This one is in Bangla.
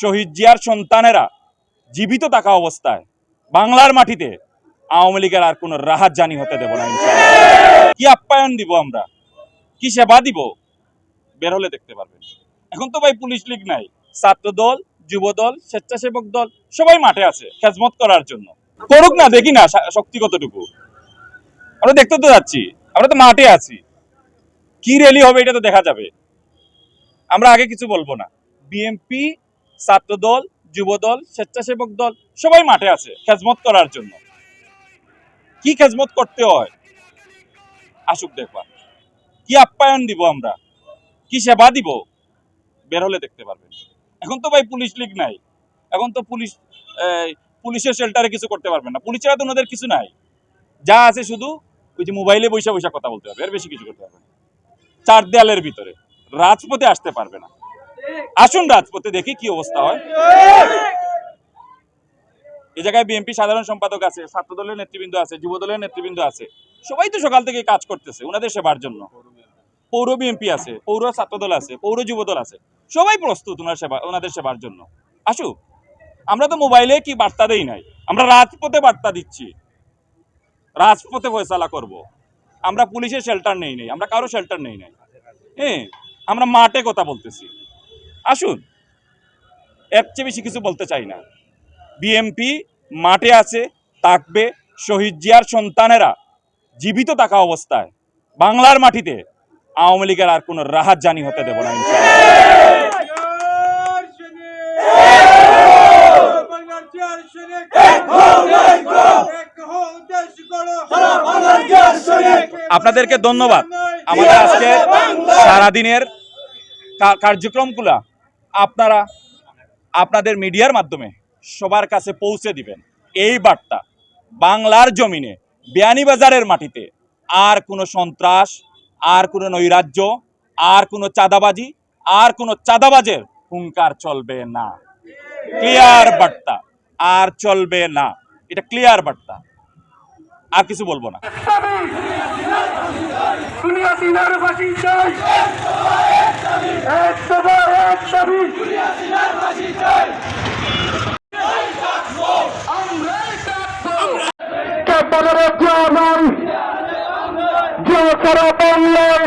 শহীদ জিয়ার সন্তানেরা জীবিত থাকা অবস্থায় বাংলার মাটিতে আওয়ামী লীগের আর কোনো রাহাত জানি হতে দেব না কি আপ্যায়ন দিব আমরা? কি সেবা দিব? বের হলে দেখতে পারবেন। এখন তো ভাই পুলিশ লীগ নাই। ছাত্র দল যুব দল স্বেচ্ছাসেবক দল সবাই মাঠে আছে খেজমত করার জন্য। করুক না, দেখি না শক্তি কতটুকু। আমরা দেখতে তো যাচ্ছি। আমরা তো মাঠে আছি। কি র্যালি হবে এটা তো দেখা যাবে। আমরা আগে কিছু বলব না। বিএমপি ছাত্র দল যুব দল স্বেচ্ছাসেবক দল, সবাই মাঠে আছে খেজমত করার জন্য। কি খেজমত করতে হয়? আসুক দেখবা কি আপ্যায়ন দিব আমরা? কি সেবা দিব? বের হলে দেখতে পারবেন। এখন তো ভাই পুলিশ লীগ নাই। এখন তো পুলিশ পুলিশের শেল্টারে কিছু করতে পারবেন না। পুলিশেরা তো ওনাদের কিছু নাই। যা আছে শুধু ওই যে মোবাইলে বৈশা বৈশা কথা বলতে হবে। এর বেশি কিছু করতে পারবে না। চার দেয়ালের ভিতরে। রাজপথে আসতে পারবে না। আসুন রাজপথে দেখি কি অবস্থা হয়। এই জায়গায় বিএনপি সাধারণ সম্পাদক আছে ছাত্র দলের নেতৃবৃন্দ আছে যুব দলের নেতৃবৃন্দ আছে। সবাই তো সকাল থেকে কাজ করতেছে ওনাদের সেবার জন্য। পৌর বিএনপি আছে, পৌর ছাত্র দল আছে, পৌর যুব দল আছে। সবাই প্রস্তুত ওনার সেবা ওনাদের সেবার জন্য। আসুক আমরা তো মোবাইলে কি বার্তা দেই নাই? আমরা রাজপথে বার্তা দিচ্ছি। রাজপথে ফয়সালা করব। আমরা পুলিশের শেল্টার নেই নেই, আমরা কারও শেল্টার নেই নাই। হ্যাঁ আমরা মাঠে কথা বলতেছি। আসুন, এর চেয়ে বেশি কিছু বলতে চাই না। বিএমপি মাঠে আছে থাকবে শহীদ জিয়ার সন্তানেরা, জীবিত থাকা অবস্থায়। বাংলার মাটিতে আওয়ামী লীগের আর কোনো রাহাত জানি হতে দেব না আপনাদেরকে ধন্যবাদ। আমাদের আজকে সারাদিনের কার্যক্রমগুলা আপনারা আপনাদের মিডিয়ার মাধ্যমে সবার কাছে পৌঁছে দিবেন। এই বার্তা বাংলার জমিনে বিয়ানীবাজারের মাটিতে আর কোনো সন্ত্রাস, আর কোনো নৈরাজ্য, আর কোনো চাঁদাবাজি, আর কোনো চাঁদাবাজের হুঙ্কার চলবে না। ক্লিয়ার বার্তা, আর চলবে না। এটা ক্লিয়ার বার্তা। আর কিছু বলব না। এক দফা এক দাবি বলে রে জামান যে তারা বাংলায়।